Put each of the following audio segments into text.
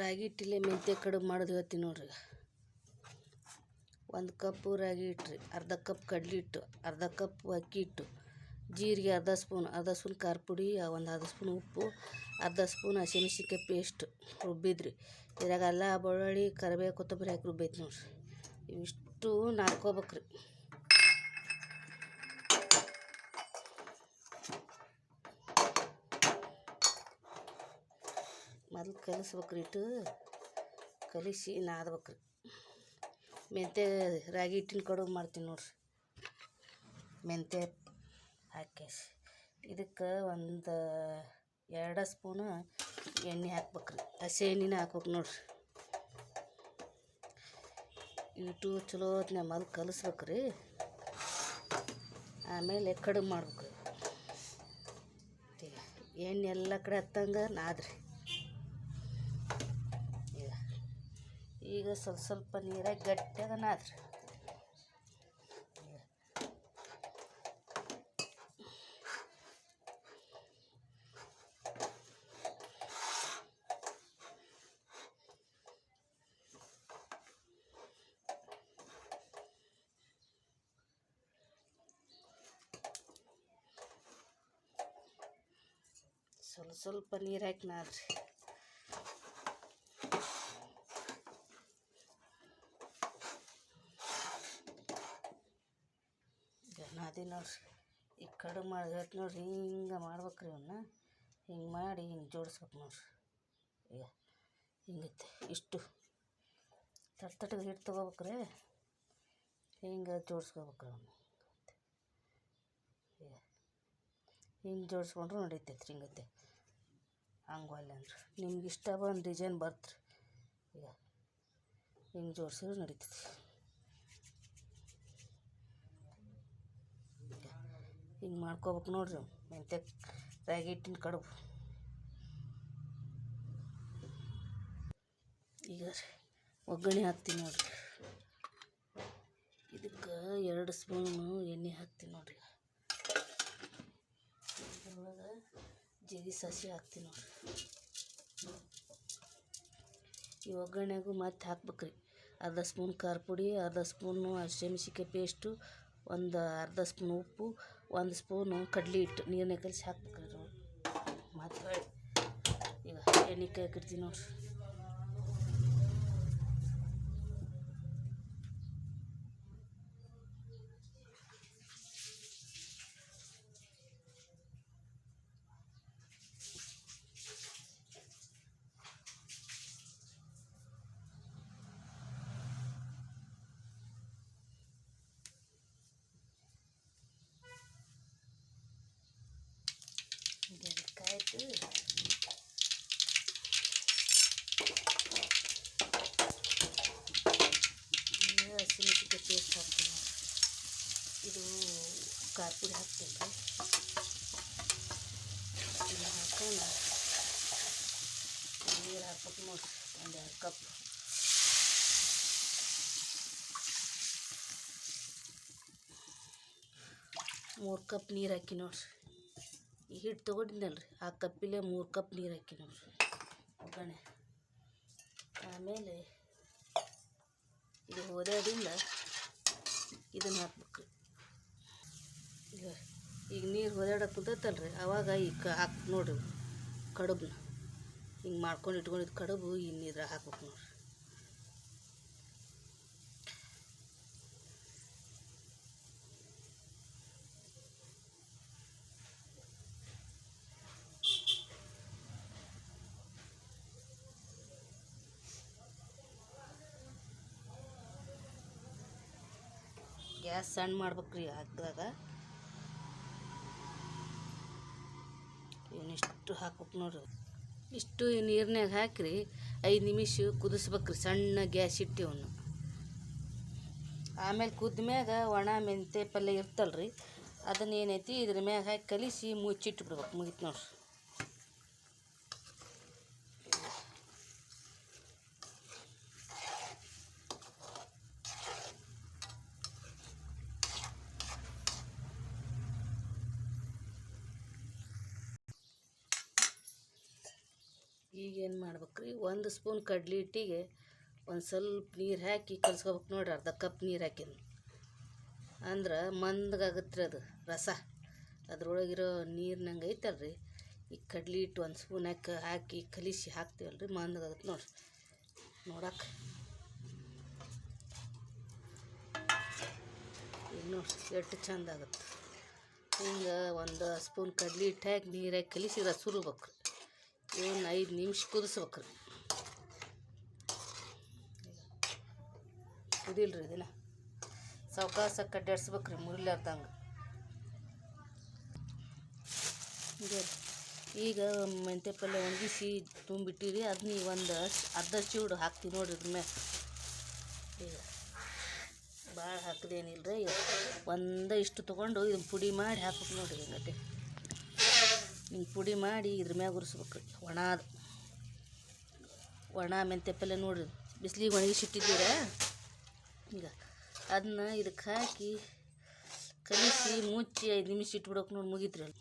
ರಾಗಿ ಹಿಟ್ಟಿಲೆ ಮೆಂತ್ಯ ಕಡುಬು ಮಾಡೋದು ಹೇಳ್ತೀನಿ ನೋಡಿರಿ ಒಂದು ಕಪ್ಪು ರಾಗಿ ಹಿಟ್ಟು ರೀ ಅರ್ಧ ಕಪ್ ಕಡ್ಲೆ ಹಿಟ್ಟು ಅರ್ಧ ಕಪ್ ಅಕ್ಕಿ ಹಿಟ್ಟು ಜೀರಿಗೆ ಅರ್ಧ ಸ್ಪೂನ್ ಅರ್ಧ ಸ್ಪೂನ್ ಖಾರ ಪುಡಿ, ಒಂದು ಅರ್ಧ ಸ್ಪೂನ್ ಉಪ್ಪು, ಅರ್ಧ ಸ್ಪೂನ್ ಹಸಿಮೆಣ್ಸಿನ್ಕಾಯಿ ಪೇಸ್ಟ್ ರುಬ್ಬಿದ್ರಿ. ಇದ್ರಾಗ ಅಲ್ಲ, ಬೆಳ್ಳುಳ್ಳಿ, ಕರಿಬೇವು, ಕೊತ್ತಂಬರಿ ಹಾಕಿ ರುಬ್ಬೈತಿ ನೋಡಿರಿ. ಇವಿಷ್ಟು ನಾದ್ಕೋಬೇಕ್ರಿ. ಮೊದಲು ಕಲಿಸ್ಬೇಕ್ರಿ ಇಟ್ಟು. ಕಲಿಸಿ ನಾದ್ಬೇಕ್ರಿ ಮೆಂತ್ಯ ರಾಗಿ ಹಿಟ್ಟಿನ ಕಡುಬು ಮಾಡ್ತೀನಿ ನೋಡ್ರಿ. ಮೆಂತ್ಯ ಹಾಕ್ಯಾಸಿ. ಇದಕ್ಕೆ ಒಂದು ಎರಡು ಸ್ಪೂನು ಎಣ್ಣೆ ಹಾಕ್ಬೇಕ್ರಿ. ಹಸಿ ಎಣ್ಣೆನ ಹಾಕ್ಬೇಕು ನೋಡ್ರಿ. ಇಟ್ಟು ಚಲೋ ಹೊತ್ನ್ಯಾಗ ಮೊದಲು ಕಲಿಸ್ಬೇಕ್ರಿ. ಆಮೇಲೆ ಕಡುಬು ಮಾಡ್ಬೇಕು ಎಣ್ಣೆ ಎಲ್ಲ ಕಡೆ ಹತ್ತಂಗೆ ನಾದ್ರಿ. ಈಗ ಸ್ವಲ್ಪ ಸ್ವಲ್ಪ ನೀರಾಗಿ ಗಟ್ಟಿಯಾಗ ನಾದ್ರಿ ಸ್ವಲ್ಪ ಸ್ವಲ್ಪ ನೀರು ಹಾಕಿ ನಾದ್ರಿ ನಾದಿ ನೋಡ್ರಿ. ಈ ಕಡುಬು ಮಾಡಿದ್ರೆ ನೋಡ್ರಿ. ಹಿಂಗೆ ಮಾಡ್ಬೇಕ್ರಿ ಇವನ್ನ ಹಿಂಗೆ ಮಾಡಿ ಹಿಂಗೆ ಜೋಡಿಸ್ಬೇಕು ನೋಡ್ರಿ. ಈಗ ಹಿಂಗೈತೆ. ಇಷ್ಟು. ತಟ್ ತಟ್ಟಗೆ ಹಿಟ್ಟು ತೊಗೋಬೇಕ್ರಿ. ಹಿಂಗೆ ಜೋಡಿಸ್ಕೋಬೇಕ್ರಿ ಅವನ್ನ ಈಗ ಹಿಂಗೆ ಜೋಡಿಸ್ಕೊಂಡ್ರು ನಡೀತೈತೆ ರೀ ಹಿಂಗೈತೆ. ಹಂಗೆ ಒಲ್ಲೆ ಅಂದ್ರೆ. ನಿಮ್ಗೆ ಇಷ್ಟ ಬಂದು ಡಿಸೈನ್ ಬರ್ತ್ರಿ. ಈಗ ಹಿಂಗೆ ಜೋಡಿಸಿದ್ರು ನಡೀತೈತಿ. ಹಿಂಗೆ ಮಾಡ್ಕೋಬೇಕು ನೋಡ್ರಿ ಮೆಂತ್ಯ ರಾಗಿ ಹಿಟ್ಟಿನ ಕಡುಬು. ಈಗ ಒಗ್ಗರಣೆ ಹಾಕ್ತೀನಿ ನೋಡ್ರಿ. ಇದಕ್ಕೆ ಎರಡು ಸ್ಪೂನು ಎಣ್ಣೆ ಹಾಕ್ತೀನಿ ನೋಡ್ರಿ. ಅದ್ರೊಳಗೆ ಜೀರಿಗೆ ಸಸಿ ಹಾಕ್ತೀನಿ ನೋಡ್ರಿ. ಈ ಒಗ್ಗರಣೆಗೂ ಮತ್ತೆ ಹಾಕ್ಬೇಕ್ರಿ. ಅರ್ಧ ಸ್ಪೂನ್ ಖಾರ ಪುಡಿ, ಅರ್ಧ ಸ್ಪೂನು ಹಸಿಮೆಣ್ಸಿಕಾಯಿ ಪೇಸ್ಟು ಒಂದು ಅರ್ಧ ಸ್ಪೂನ್ ಉಪ್ಪು ಒಂದು ಸ್ಪೂನು ಕಡ್ಲೆ ಹಿಟ್ಟು ನೀರನ್ನ ಕಲಿಸಿ ಹಾಕ್ಬೇಕು ಅದ್ರೊಳಗೆ ಮತ್ತೆ ಈಗ ಎಣ್ಣೆ ಕೈ ಹಾಕಿರ್ತೀನಿ ನೋಡ್ರಿ. ಕಾಯ್ತು ಹಸಿಮೆಣಸಿನ್ಕಾಯಿ ಪೇಸ್ಟ್ ಹಾಕ್ತೀನಿ ಇದು ಖಾರ ಪುಡಿ ಹಾಕ್ತೀನಿ ಇದನ್ನ ಹಾಕೊಂಡು ನೀರು ಹಾಕ್ಬೇಕು ನೋಡ್ರಿ ಒಂದು ಎರಡು ಕಪ್ ಮೂರು ಕಪ್ ನೀರು ಹಾಕಿ ನೋಡ್ರಿ. ಹಿಟ್ಟು ರೀ ಆ ಕಪ್ಪಿಲೆ ಮೂರು ಕಪ್ ನೀರು ಹಾಕಿ ನೋಡ್ರಿ. ಒಗ್ಗರಣೆ ಆಮೇಲೆ ಇದು ಹೋದ್ಯಾದಿಂದ ಇದನ್ನು ಹಾಕ್ಬೇಕು. ಈಗ ಈಗ ನೀರು ಹೊದಾಡಕ್ಕೆ ರೀ ಅವಾಗ ಈ ಕ ಹಾಕ್ ನೋಡ್ರಿ. ಕಡುಬನ್ನ ಹಿಂಗೆ ಮಾಡ್ಕೊಂಡು ಇಟ್ಕೊಂಡಿದ್ದು ಕಡುಬು ಈ ಹಾಕ್ಬೇಕು ನೋಡ್ರಿ. ಗ್ಯಾಸ್ ಸಣ್ಣ ಮಾಡ್ಬೇಕ್ರಿ ಹಾಕಿದಾಗ. ಇವನಿಷ್ಟು ಹಾಕ್ಬೇಕು ನೋಡ್ರಿ. ಇಷ್ಟು ನೀರಿನಾಗ ಹಾಕಿರಿ, ಐದು ನಿಮಿಷ ಕುದಿಸ್ಬೇಕ್ರಿ, ಸಣ್ಣ ಗ್ಯಾಸ್ ಇಟ್ಟು ಇವನು ಆಮೇಲೆ ಕುದ್ಮ್ಯಾಗ ಒಣ ಮೆಂತೆ ಪಲ್ಯ ಇರ್ತಲ್ರಿ ಅದನ್ನ ಏನೈತಿ ಇದ್ರ ಮ್ಯಾಗ ಹಾಕಿ ಕಲಿಸಿ ಮುಚ್ಚಿಟ್ಟು ಬಿಡ್ಬೇಕು ಮುಗಿತು ನೋಡ್ರಿ. ಈಗೇನು ಮಾಡ್ಬೇಕ್ರಿ? ಒಂದು ಸ್ಪೂನ್ ಕಡ್ಲೆ ಹಿಟ್ಟಿಗೆ ಒಂದು ಸ್ವಲ್ಪ ನೀರು ಹಾಕಿ ಕಲ್ಸ್ಕೊಬೇಕು ನೋಡಿರಿ, ಅರ್ಧ ಕಪ್ ನೀರು ಹಾಕಿನ ಅಂದ್ರೆ ಮಂದಗಾಗತ್ತೆ ರೀ ಅದು ರಸ. ಅದ್ರೊಳಗಿರೋ ನೀರಿನಂಗೆ ಐತಲ್ರಿ. ಈ ಕಡ್ಲೆ ಹಿಟ್ಟು ಒಂದು ಸ್ಪೂನ್ ಹಾಕಿ ಹಾಕಿ ಕಲಿಸಿ ಹಾಕ್ತೀವಲ್ರಿ ಮಂದಗಾಗತ್ತೆ ನೋಡ್ರಿ. ನೋಡಕ್ಕೆ ಈಗ ನೋಡ್ರಿ, ಎಷ್ಟು ಚಂದ ಆಗುತ್ತೆ ಹಿಂಗೆ ಒಂದು ಸ್ಪೂನ್ ಕಡ್ಲೆ ಹಿಟ್ಟು ಹಾಕಿ ನೀರಾಗಿ ಕಲಿಸಿ ರಸ ಸುರ್ಬೇಕು. ಇವನ್ನ ಐದು ನಿಮಿಷ ಕುದಿಸ್ಬೇಕು ರೀ ಕುದಿಲ್ರಿ ಇದನ್ನ. ಸಾವಕಾಶ ಕಡ್ಡಾಡ್ಸ್ಬೇಕ್ರಿ ಮುರಿಲಾರ್ದಂಗೆ ಈಗ ಮೆಂತ್ಯ ಪಲ್ಯ ಒಣಗಿಸಿ ತುಂಬಿಟ್ಟಿರಿ ಅದನ್ನ ಒಂದು ಅರ್ಧ ಚೂಡು ಹಾಕ್ತೀವಿ ನೋಡ್ರಿ ಇದ್ರ ಈಗ ಭಾಳ ಹಾಕಿದೇನಿಲ್ಲ ರೀ ಒಂದು ಇಷ್ಟು ತೊಗೊಂಡು ಇದನ್ನ ಪುಡಿ ಮಾಡಿ ಹಾಕ್ಬೇಕು ನೋಡ್ರಿ ಹಿಂಗಟ್ಟೆ ಹಿಂಗೆ ಪುಡಿ ಮಾಡಿ ಇದ್ರ ಮ್ಯಾಗ ಉರಿಸ್ಬೇಕು ರೀ ಒಣದು ಒಣ ಮೆಂತ್ಯ ಪಲ್ಯ ನೋಡ್ರಿ. ಬಿಸಿಲಿಗೆ ಒಣಗಿಸಿಟ್ಟಿದ್ದೀರ ಈಗ ಅದನ್ನ ಇದಕ್ಕೆ ಹಾಕಿ ಕಲಿಸಿ ಮುಚ್ಚಿ ಐದು ನಿಮಿಷ ಇಟ್ಬಿಡೋಕೆ ನೋಡಿ ಮುಗೀತ್ರಿ ಅಲ್ಲಿ.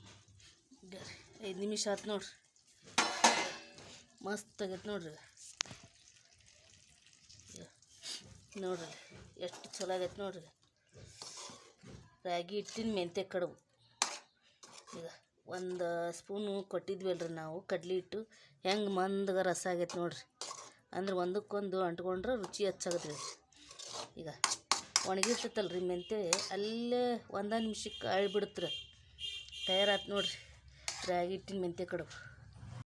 ಐದು ನಿಮಿಷ ಆತು ನೋಡ್ರಿ. ಮಸ್ತ್ ಆಗೈತೆ ನೋಡ್ರಿ. ನೋಡ್ರಿ ಎಷ್ಟು ಚಲೋ ಆಗೈತೆ ನೋಡ್ರಿ. ರಾಗಿ ಹಿಟ್ಟಿನ ಮೆಂತ್ಯ ಕಡುಬು. ಈಗ ಒಂದು ಸ್ಪೂನು ಕೊಟ್ಟಿದ್ವಲ್ರಿ ನಾವು, ಕಡ್ಲೆ ಹಿಟ್ಟು. ಹೆಂಗೆ ಮಂದಗೆ ರಸ ಆಗೈತೆ ನೋಡಿರಿ. ಅಂದ್ರೆ ಒಂದಕ್ಕೊಂದು ಅಂಟ್ಕೊಂಡ್ರೆ ರುಚಿ ಹೆಚ್ಚಾಗತ್ತೆ ರೀ ಈಗ ರೀ ಮೆಂತ್ಯ, ಅಲ್ಲೇ ಒಂದೇ ನಿಮಿಷಕ್ಕೆ ಅಳ್ಬಿಡುತ್ತೆ ರೀ ತಯಾರಾತು ನೋಡಿರಿ. ರಾಗಿ ಹಿಟ್ಟಿನ ಮೆಂತ್ಯ ಕಡುಬು.